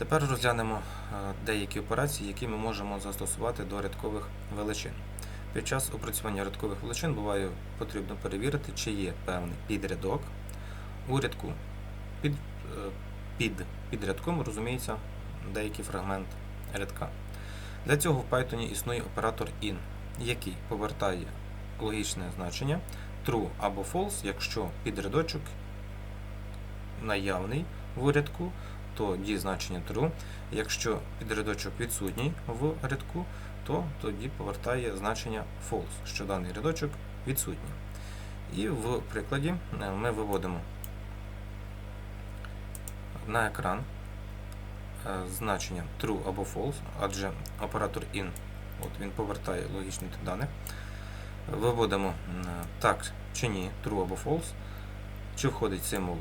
Тепер розглянемо е, деякі операції, які ми можемо застосувати до рядкових величин. Під час опрацювання рядкових величин буває потрібно перевірити, чи є певний підрядок. У рядку під, е, під підрядком розуміється деякий фрагмент рядка. Для цього в Python існує оператор in, який повертає логічне значення true або false, якщо підрядочок наявний в рядку, то діє значення true. Якщо підрядочок відсутній в рядку, то тоді повертає значення false, що даний рядочок відсутній. І в прикладі е, ми виводимо на екран е, значення true або false, адже оператор in от він повертає логічний тип даних. Виводимо так чи ні, true або false, чи входить символ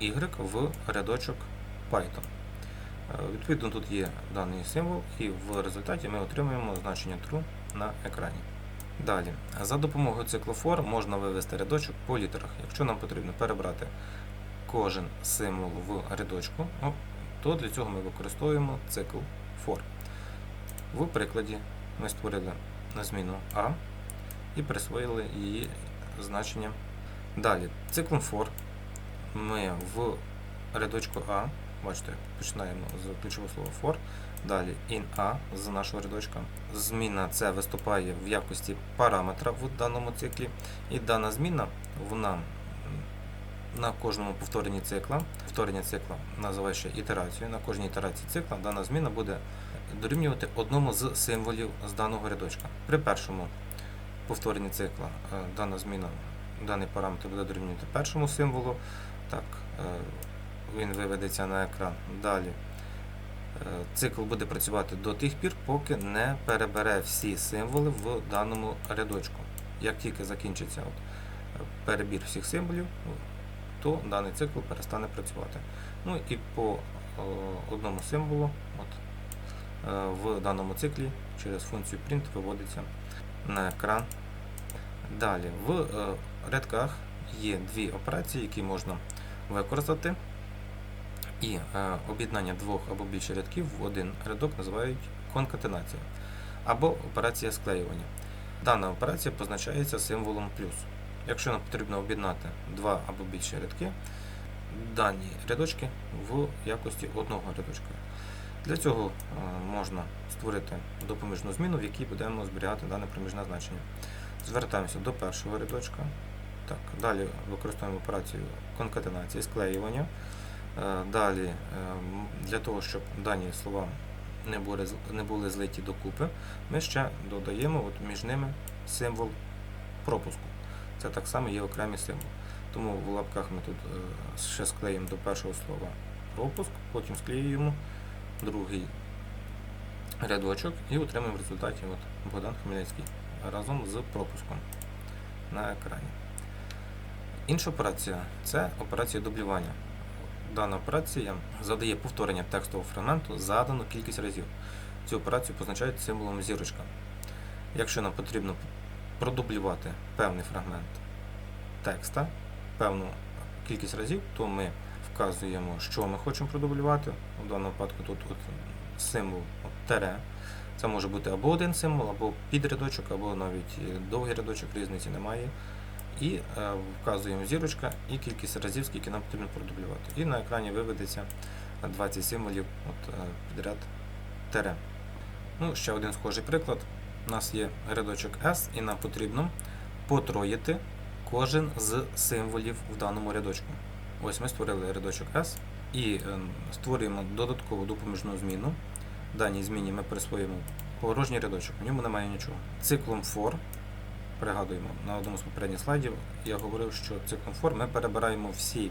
y в рядочок Python. Е, Відповідно, тут є даний символ, і в результаті ми отримуємо значення true на екрані. Далі, за допомогою циклу for можна вивести рядочок по літерах. Якщо нам потрібно перебрати кожен символ в рядочку, то для цього ми використовуємо цикл for. В прикладі ми створили на зміну A і присвоїли її значення. Далі, циклом for ми в рядочку A, бачите, починаємо з ключового слова for, далі in A з нашого рядочка. Зміна це виступає в якості параметра в даному циклі, і дана зміна вона на кожному повторенні цикла, повторення цикла називає ще ітерацією, на кожній ітерації цикла дана зміна буде дорівнювати одному з символів з даного рядочка. При першому повторенні цикла е, дана зміна, даний параметр буде дорівнювати першому символу. Так, е, він виведеться на екран. Далі е, цикл буде працювати до тих пір, поки не перебере всі символи в даному рядочку. Як тільки закінчиться от, е, перебір всіх символів, то даний цикл перестане працювати. Ну і по е, одному символу от, в даному циклі через функцію print виводиться на екран. Далі в рядках є дві операції, які можна використати. І е, об'єднання двох або більше рядків в один рядок називають конкатенація або операція склеювання. Дана операція позначається символом плюс. Якщо нам потрібно об'єднати два або більше рядки, дані рядочки в якості одного рядочка. Для цього е, можна створити допоміжну зміну, в якій будемо зберігати дане проміжне значення. Звертаємося до першого рядочка. Так, далі використовуємо операцію конкатенації, склеювання. Е, Далі, е, для того, щоб дані слова не були, не були злиті докупи, ми ще додаємо от між ними символ пропуску. Це так само є окремий символ. Тому в лапках ми тут е, ще склеїмо до першого слова пропуск, потім склеюємо другий рядочок і отримаємо в результаті от Богдан Хмельницький разом з пропуском на екрані. Інша операція це операція дублювання. Дана операція задає повторення текстового фрагменту задану кількість разів. Цю операцію позначають символом зірочка. Якщо нам потрібно продублювати певний фрагмент текста, певну кількість разів, то ми вказуємо, що ми хочемо продублювати. У даному випадку тут от символ от, тере. Це може бути або один символ, або підрядочок, або навіть довгий рядочок, різниці немає. І е, вказуємо зірочка і кількість разів, скільки нам потрібно продублювати. І на екрані виведеться 20 символів от, е, підряд тере. Ну, ще один схожий приклад. У нас є рядочок S, і нам потрібно потроїти кожен з символів в даному рядочку. Ось ми створили рядочок S і е, створюємо додаткову допоміжну зміну. Даній зміні ми присвоїмо порожній рядочок, в ньому немає нічого. Циклом for, пригадуємо, на одному з попередніх слайдів я говорив, що циклом ми перебираємо всі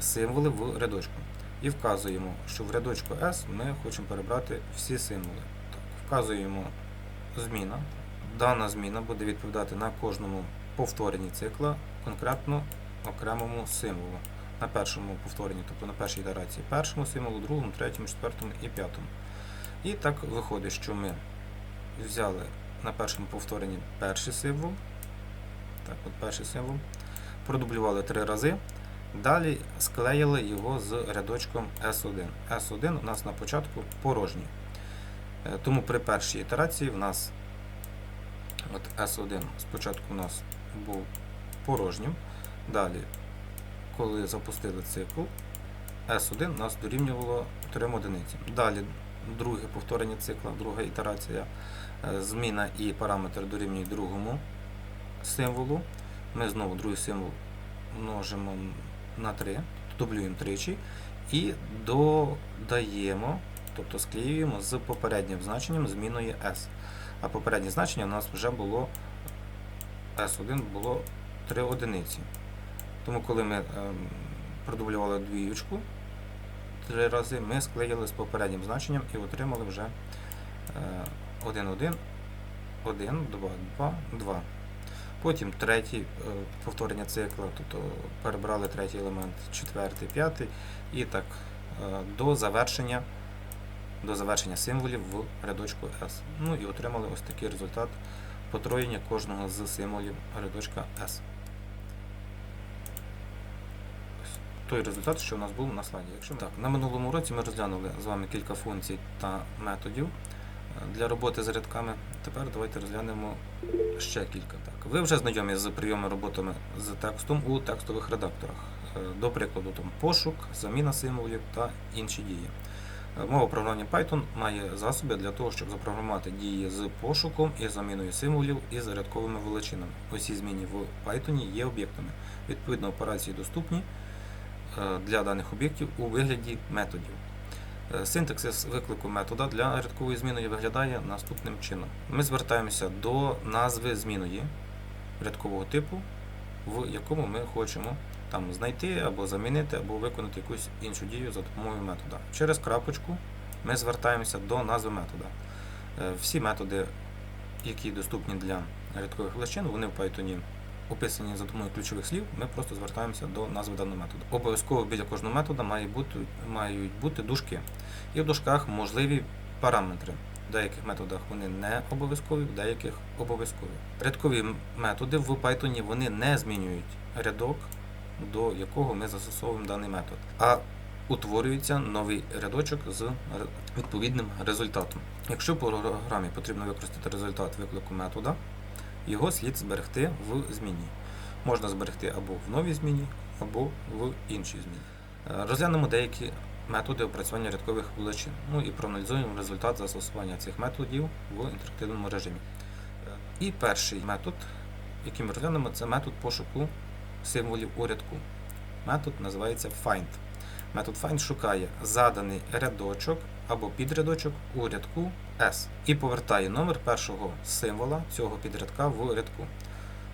символи в рядочку. І вказуємо, що в рядочку S ми хочемо перебрати всі символи. Так, вказуємо зміна. Дана зміна буде відповідати на кожному повторенні цикла конкретно окремому символу. На першому повторенні, тобто на першій ітерації, першому символу, другому, третьому, четвертому і п'ятому. І так виходить, що ми взяли на першому повторенні перший символ. Так, от перший символ. Продублювали три рази. Далі склеїли його з рядочком S1. S1 у нас на початку порожній. Е, Тому при першій ітерації в нас от S1 спочатку у нас був порожнім. Далі, коли запустили цикл, S1 у нас дорівнювало 3 одиниці. Далі друге повторення цикла, друга ітерація, е, зміна і параметр дорівнюють другому символу. Ми знову другий символ множимо на 3, дублюємо тричі і додаємо, тобто склеюємо з попереднім значенням зміною S. А попереднє значення у нас вже було S1 було 3 одиниці. Тому коли ми ем, продублювали двіючку три рази, ми склеїли з попереднім значенням і отримали вже 1, 1, 1, 2, 2, 2. Потім третій е, повторення цикла, тобто перебрали третій елемент, четвертий, п'ятий, і так е, до завершення, до завершення символів в рядочку S. Ну і отримали ось такий результат потроєння кожного з символів рядочка S. Ось Той результат, що у нас був на слайді. Якщо ми... так, на минулому уроці ми розглянули з вами кілька функцій та методів е, для роботи з рядками. Тепер давайте розглянемо ще кілька. Так, ви вже знайомі з прийомами роботами з текстом у текстових редакторах. Е, До прикладу, там пошук, заміна символів та інші дії. Е, Мова програмування Python має засоби для того, щоб запрограмувати дії з пошуком і заміною символів із рядковими величинами. Усі зміни в Python є об'єктами. Відповідно, операції доступні для даних об'єктів у вигляді методів. Е, Синтаксис виклику метода для рядкової зміни виглядає наступним чином. Ми звертаємося до назви зміної рядкового типу, в якому ми хочемо там знайти або замінити, або виконати якусь іншу дію за допомогою метода. Через крапочку ми звертаємося до назви метода. Е, Всі методи, які доступні для рядкових величин, вони в Python описані за допомогою ключових слів, ми просто звертаємося до назви даного методу. Обов'язково біля кожного метода має бути, мають бути дужки. І в дужках можливі параметри. В деяких методах вони не обов'язкові, в деяких обов'язкові. Рядкові методи в Python вони не змінюють рядок, до якого ми застосовуємо даний метод, а утворюється новий рядочок з відповідним результатом. Якщо по програмі потрібно використати результат виклику метода, його слід зберегти в зміні. Можна зберегти або в новій зміні, або в іншій зміні. Е, Розглянемо деякі методи опрацювання рядкових величин. Ну і проаналізуємо результат застосування цих методів в інтерактивному режимі. Е, І перший метод, який ми розглянемо, це метод пошуку символів у рядку. Метод називається find. Метод find шукає заданий рядочок або підрядочок у рядку S і повертає номер першого символа цього підрядка в рядку.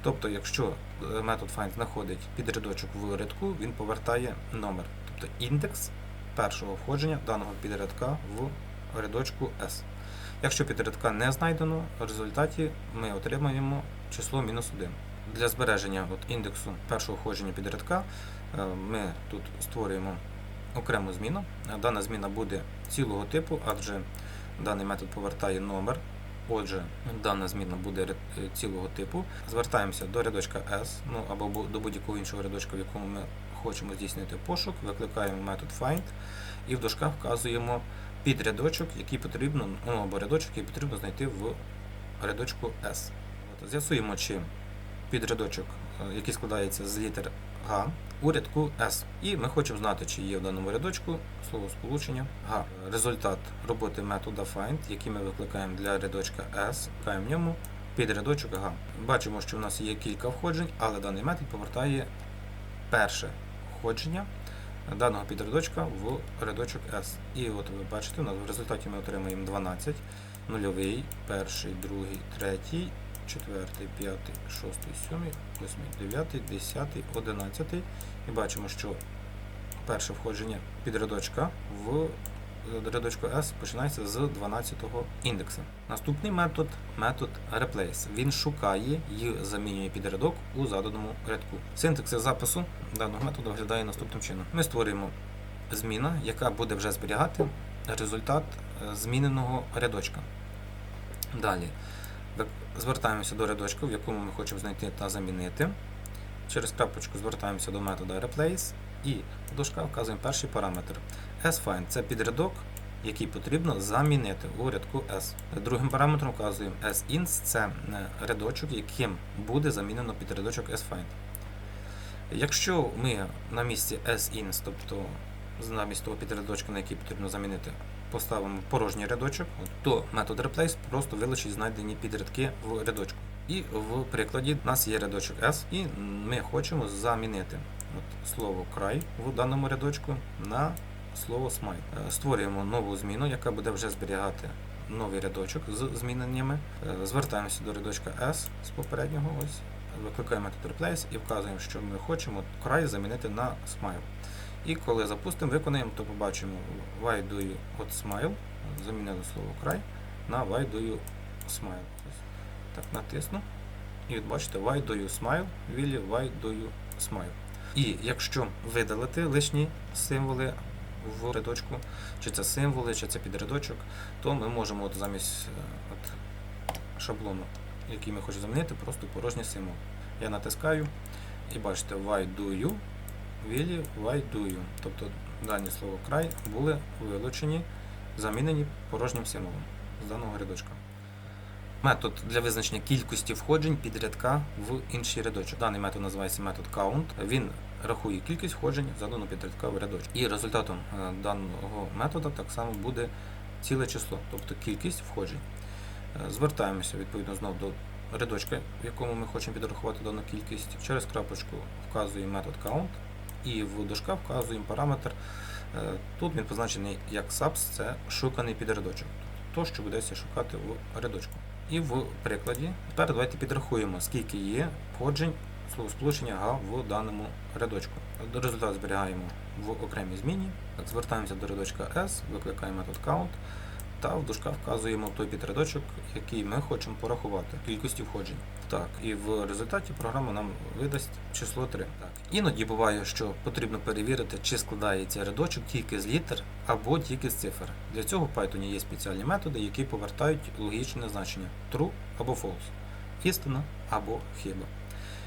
Тобто, якщо е, метод find знаходить підрядочок в рядку, він повертає номер, тобто індекс першого входження даного підрядка в рядочку S. Якщо підрядка не знайдено, в результаті ми отримаємо число мінус 1. Для збереження от індексу першого входження підрядка е, ми тут створюємо окрему зміну. Дана зміна буде цілого типу, адже даний метод повертає номер. Отже, дана зміна буде е, цілого типу. Звертаємося до рядочка S, ну або до будь-якого іншого рядочка, в якому ми хочемо здійснити пошук, викликаємо метод find і в дужках вказуємо підрядочок, який потрібно, ну або рядочок, який потрібно знайти в рядочку S. З'ясуємо, чи підрядочок, е, який складається з літер Г, у рядку S. І ми хочемо знати, чи є в даному рядочку слово сполучення Г. Результат роботи метода find, який ми викликаємо для рядочка S, в ньому підрядочок Г. Бачимо, що в нас є кілька входжень, але даний метод повертає перше входження даного підрядочка в рядочок S. І от ви бачите, в результаті ми отримаємо 12, нульовий, перший, другий, третій, четвертий, п'ятий, шостий, сьомий, восьмий, дев'ятий, десятий, одинадцятий. І бачимо, що перше входження підрядочка в рядочку S починається з 12-го індекса. Наступний метод метод replace. Він шукає і замінює підрядок у заданому рядку. Синтаксис запису даного методу виглядає наступним чином. Ми створюємо зміна, яка буде вже зберігати результат е, зміненого рядочка. Далі звертаємося до рядочка, в якому ми хочемо знайти та замінити. через крапочку звертаємося до метода replace і дужках вказуємо перший параметр. sFind це підрядок, який потрібно замінити у рядку S. Другим параметром вказуємо sInst, це е, рядочок, яким буде замінено підрядочок sFind. Якщо ми на місці sinst, тобто замість того підрядочка, на який потрібно замінити, поставимо порожній рядочок, то метод replace просто вилучить знайдені підрядки в рядочку. І в прикладі у нас є рядочок S, і ми хочемо замінити от, слово край в даному рядочку на слово smile. Е, Створюємо нову зміну, яка буде вже зберігати новий рядочок з зміненнями. Е, Звертаємося до рядочка S з попереднього. Ось викликаємо метод replace і вказуємо, що ми хочемо край замінити на smile. І коли запустимо, виконаємо, то побачимо why do you от smile. Замінили слово край на why do you smile. Так, натисну. І от бачите, why do you smile, Віллі, why do you smile. І якщо видалити лишні символи в рядочку, чи це символи, чи це підрядочок, то ми можемо от замість е, от шаблону, який ми хочемо замінити, просто порожній символ. Я натискаю і бачите, why do you, Do you. Тобто дані слово край були вилучені, замінені порожнім символом з даного рядочка. Метод для визначення кількості входжень підрядка в інший рядочок. Даний метод називається метод count. Він рахує кількість входжень задану підрядка в рядочок. І результатом е, даного методу так само буде ціле число, тобто кількість входжень. Е, Звертаємося відповідно знову до рядочка, в якому ми хочемо підрахувати дану кількість. Через крапочку вказуємо метод count і в дужках вказуємо параметр. Е, Тут він позначений як subs, це шуканий підрядочок, тобто то, що будеться шукати в рядочку. І в прикладі тепер давайте підрахуємо, скільки є входжень словосполучення га в даному рядочку. Результат зберігаємо в окремій зміні. Звертаємося до рядочка S, викликаємо метод count та в дужках вказуємо той підрядочок, який ми хочемо порахувати кількості входжень. Так, і в результаті програма нам видасть число 3. Так. Іноді буває, що потрібно перевірити, чи складається рядочок тільки з літер або тільки з цифр. Для цього в Python є спеціальні методи, які повертають логічне значення true або false, істина або хиба.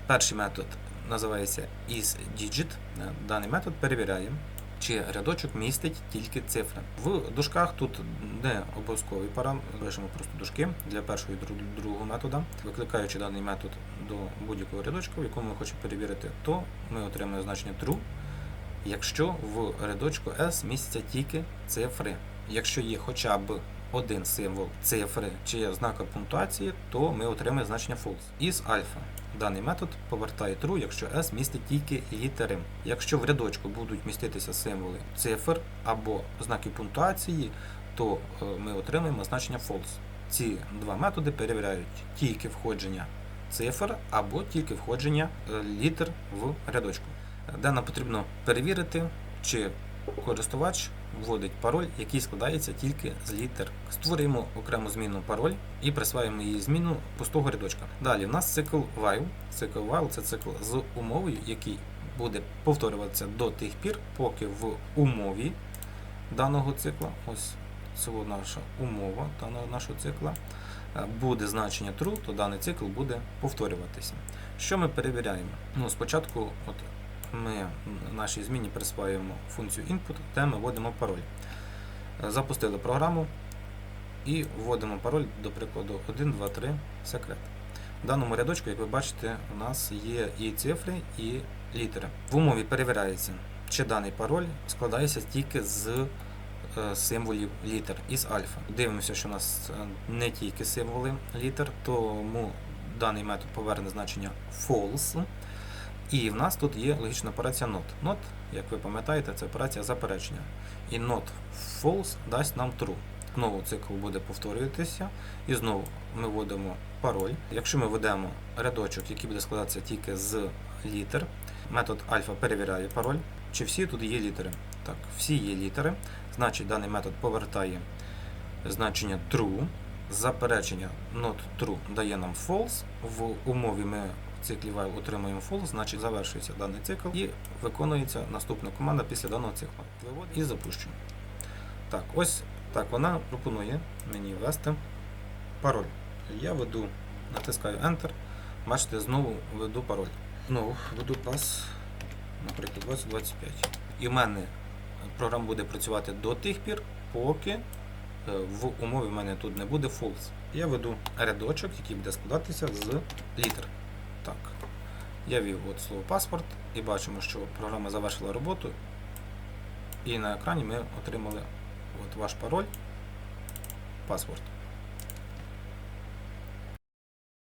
Перший метод називається isDigit. Даний метод перевіряє, чи рядочок містить тільки цифри. В дужках тут не обов'язковий парам, пишемо просто дужки для першого і другого метода. Викликаючи даний метод до будь-якого рядочка, в якому ми хочемо перевірити, то ми отримаємо значення true, якщо в рядочку S містяться тільки цифри. Якщо є хоча б один символ цифри чи є ознака пунктуації, то ми отримаємо значення false. Із альфа. Даний метод повертає true, якщо S містить тільки літери. Якщо в рядочку будуть міститися символи цифр або знаки пунктуації, то е, ми отримаємо значення false. Ці два методи перевіряють тільки входження цифр або тільки входження е, літер в рядочку, де нам потрібно перевірити, чи користувач вводить пароль, який складається тільки з літер. Створюємо окрему зміну пароль і присваємо її зміну пустого рядочка. Далі в нас цикл while. Цикл while це цикл з умовою, який буде повторюватися до тих пір, поки в умові даного цикла, ось це наша умова даного нашого цикла, е, буде значення true, то даний цикл буде повторюватися. Що ми перевіряємо? Ну, спочатку, от ми в нашій зміні присваюємо функцію input, де ми вводимо пароль. Е, Запустили програму і вводимо пароль, до прикладу, 1, 2, 3, секрет. В даному рядочку, як ви бачите, у нас є і цифри, і літери. В умові перевіряється, чи даний пароль складається тільки з е, символів літер із альфа. Дивимося, що у нас е, не тільки символи літер, тому даний метод поверне значення false. І в нас тут є логічна операція not. Not, як ви пам'ятаєте, це операція заперечення. І not false дасть нам true. Знову цикл буде повторюватися, і знову ми вводимо пароль. Якщо ми введемо рядочок, який буде складатися тільки з літер, метод альфа перевіряє пароль, чи всі тут є літери. Так, всі є літери, значить даний метод повертає значення true. Заперечення not true дає нам false. В умові ми в циклі while отримуємо false, значить завершується даний цикл і виконується наступна команда після даного цикла. Виводимо і запущуємо. Так, ось так вона пропонує мені ввести пароль. Я веду, натискаю Enter. Бачите, знову веду пароль. Ну, веду клас, наприклад, 2025. І в мене програма буде працювати до тих пір, поки е, в умові в мене тут не буде false. Я веду рядочок, який буде складатися з літер. Я ввів от слово паспорт і бачимо, що програма завершила роботу. І на екрані ми отримали от ваш пароль, паспорт.